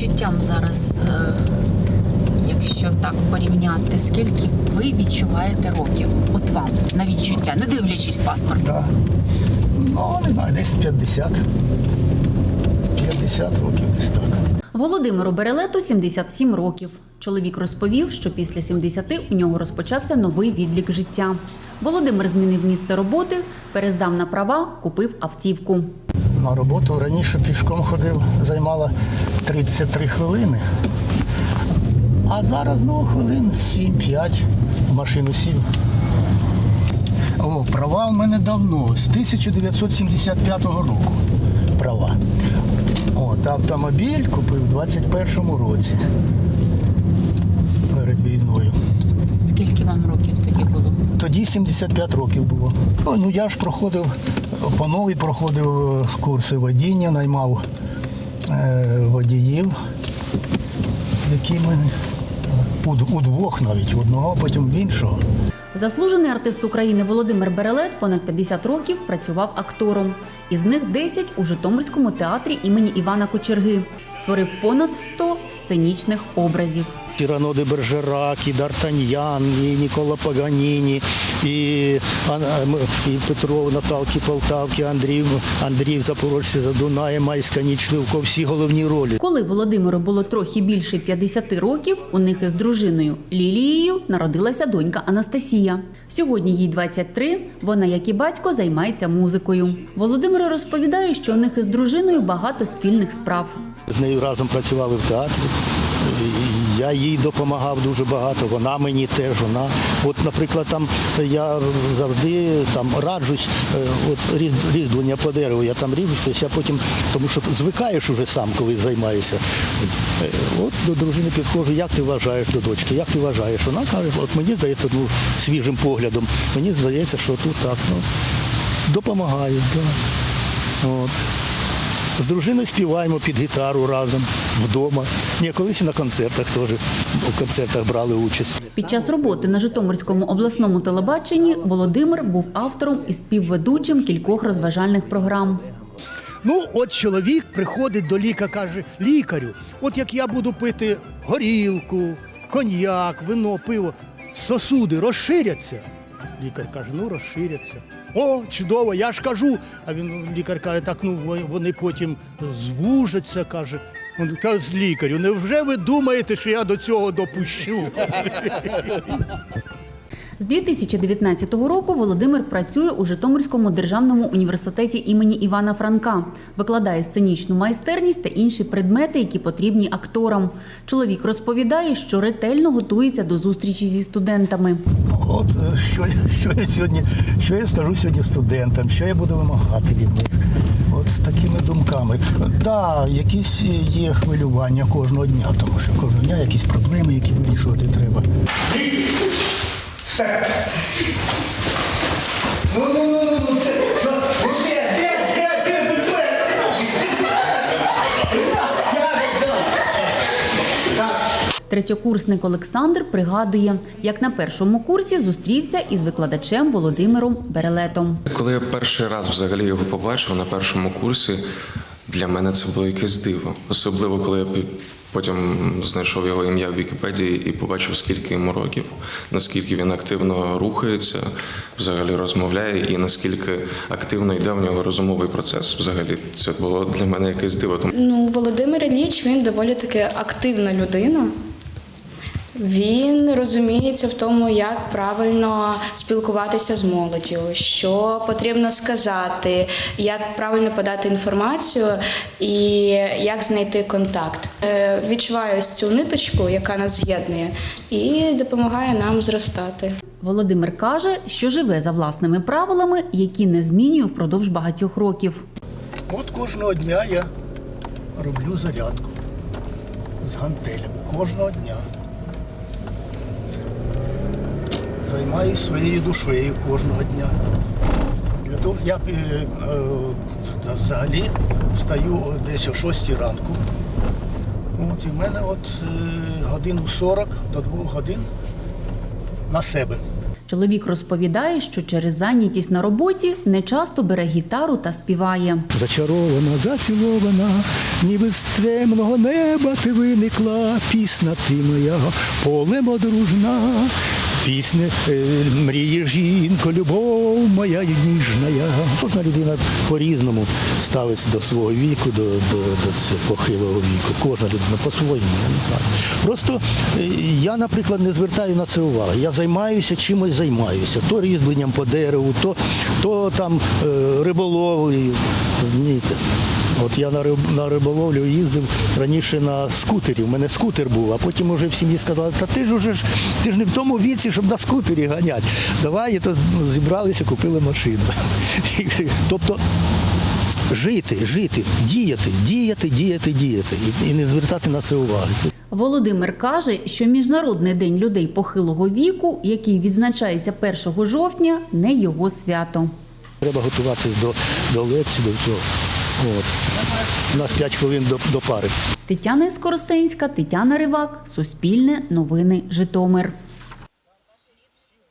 відчуттям зараз, е, якщо так порівняти, скільки ви відчуваєте років? От вам на відчуття, не дивлячись паспорт. Да. Ну, не знаю, десь 50. 50 років десь так. Володимиру Берелету 77 років. Чоловік розповів, що після 70 у нього розпочався новий відлік життя. Володимир змінив місце роботи, перездав на права, купив автівку. На роботу раніше пішком ходив, займала 33 хвилини. А зараз ну, хвилин 7-5 в машину сів. О, права в мене давно, з 1975 року. Права. От, автомобіль купив у 21-му році. Перед війною. Скільки вам років тоді було? Тоді 75 років було. О, Ну я ж проходив, по новій проходив е, курси водіння, наймав е, водіїв, які мене у, двох навіть, в одного, потім в іншого. Заслужений артист України Володимир Берелет понад 50 років працював актором. Із них 10 у Житомирському театрі імені Івана Кочерги. Створив понад 100 сценічних образів. Тирано де Бержерак, і Д'Артаньян, і Нікола Паганіні, і, і Петров Наталки Полтавки, Андрій, Андрій Запорожці за Дунаєм, Майська ніч Ливко, всі головні ролі. Коли Володимиру було трохи більше 50 років, у них із дружиною Лілією народилася донька Анастасія. Сьогодні їй 23, Вона, як і батько, займається музикою. Володимир розповідає, що у них із дружиною багато спільних справ. З нею разом працювали в театрі. Я їй допомагав дуже багато, вона мені теж. Вона, от, наприклад, там я завжди там раджусь, е, от різ- різьблення по дереву, я там ріжу щось, я потім, тому що звикаєш уже сам, коли займаєшся. Е, От до дружини підходжу, як ти вважаєш до дочки, як ти вважаєш? Вона каже, от мені здається, ну, свіжим поглядом, мені здається, що тут так. Ну, допомагають. Да. От. З дружиною співаємо під гітару разом вдома. Ні, колись на концертах теж у концертах брали участь. Під час роботи на Житомирському обласному телебаченні Володимир був автором і співведучим кількох розважальних програм. Ну, от чоловік приходить до ліка, каже: лікарю, от як я буду пити горілку, коньяк, вино, пиво, сосуди розширяться. Лікар каже, ну розширяться. О, чудово, я ж кажу. А він лікар каже, так ну вони потім звужаться, каже. З лікарю, невже ви думаєте, що я до цього допущу? З 2019 року Володимир працює у Житомирському державному університеті імені Івана Франка, викладає сценічну майстерність та інші предмети, які потрібні акторам. Чоловік розповідає, що ретельно готується до зустрічі зі студентами. От е, що, я- що я сьогодні, що я скажу сьогодні студентам, що я буду вимагати від них. От з такими думками. Так, да, якісь є хвилювання кожного дня, тому що кожного дня якісь проблеми, які вирішувати треба. Ну, ну, ну, ну, ну, це що? Ну, де, де, де, де, де, Третьокурсник Олександр пригадує, як на першому курсі зустрівся із викладачем Володимиром Берелетом. Коли я перший раз взагалі його побачив на першому курсі, для мене це було якесь диво. Особливо, коли я потім знайшов його ім'я в Вікіпедії і побачив, скільки йому років, наскільки він активно рухається, взагалі розмовляє, і наскільки активно йде в нього розумовий процес. Взагалі, це було для мене якесь диво. Ну, Володимир Ілліч, він доволі таки активна людина. Він розуміється в тому, як правильно спілкуватися з молоддю, що потрібно сказати, як правильно подати інформацію і як знайти контакт. Е, Відчуваю ось цю ниточку, яка нас з'єднує, і допомагає нам зростати. Володимир каже, що живе за власними правилами, які не змінює впродовж багатьох років. От кожного дня я роблю зарядку з гантелями. Кожного дня. Займаюся своєю душею кожного дня. Для того я е, е, взагалі встаю десь о 6 ранку. От, і в мене от е, годину 40 до 2 годин на себе. Чоловік розповідає, що через зайнятість на роботі не часто бере гітару та співає. Зачарована, зацілована, ніби з темного неба ти виникла, пісня ти моя, полем одружна, пісня е, мріє жінко, любов моя ніжна. Кожна людина по-різному ставиться до свого віку, до, до, до цього похилого віку. Кожна людина по-своєму. Просто е, я, наприклад, не звертаю на це уваги. Я займаюся чимось займаюся. То різьбленням по дереву, то, то там е. Розумієте? От я на, риб, на риболовлю їздив раніше на скутері. У мене скутер був, а потім вже в сім'ї сказали, та ти ж уже ж ти ж не в тому віці, щоб на скутері ганяти. Давай, і то зібралися, купили машину. Тобто жити, жити, діяти, діяти, діяти, діяти і, не звертати на це уваги. Володимир каже, що Міжнародний день людей похилого віку, який відзначається 1 жовтня, не його свято. Треба готуватися до, до лекції, до всього. От. У нас 5 хвилин до, до пари. Тетяна Скоростенська, Тетяна Ривак, Суспільне, Новини, Житомир.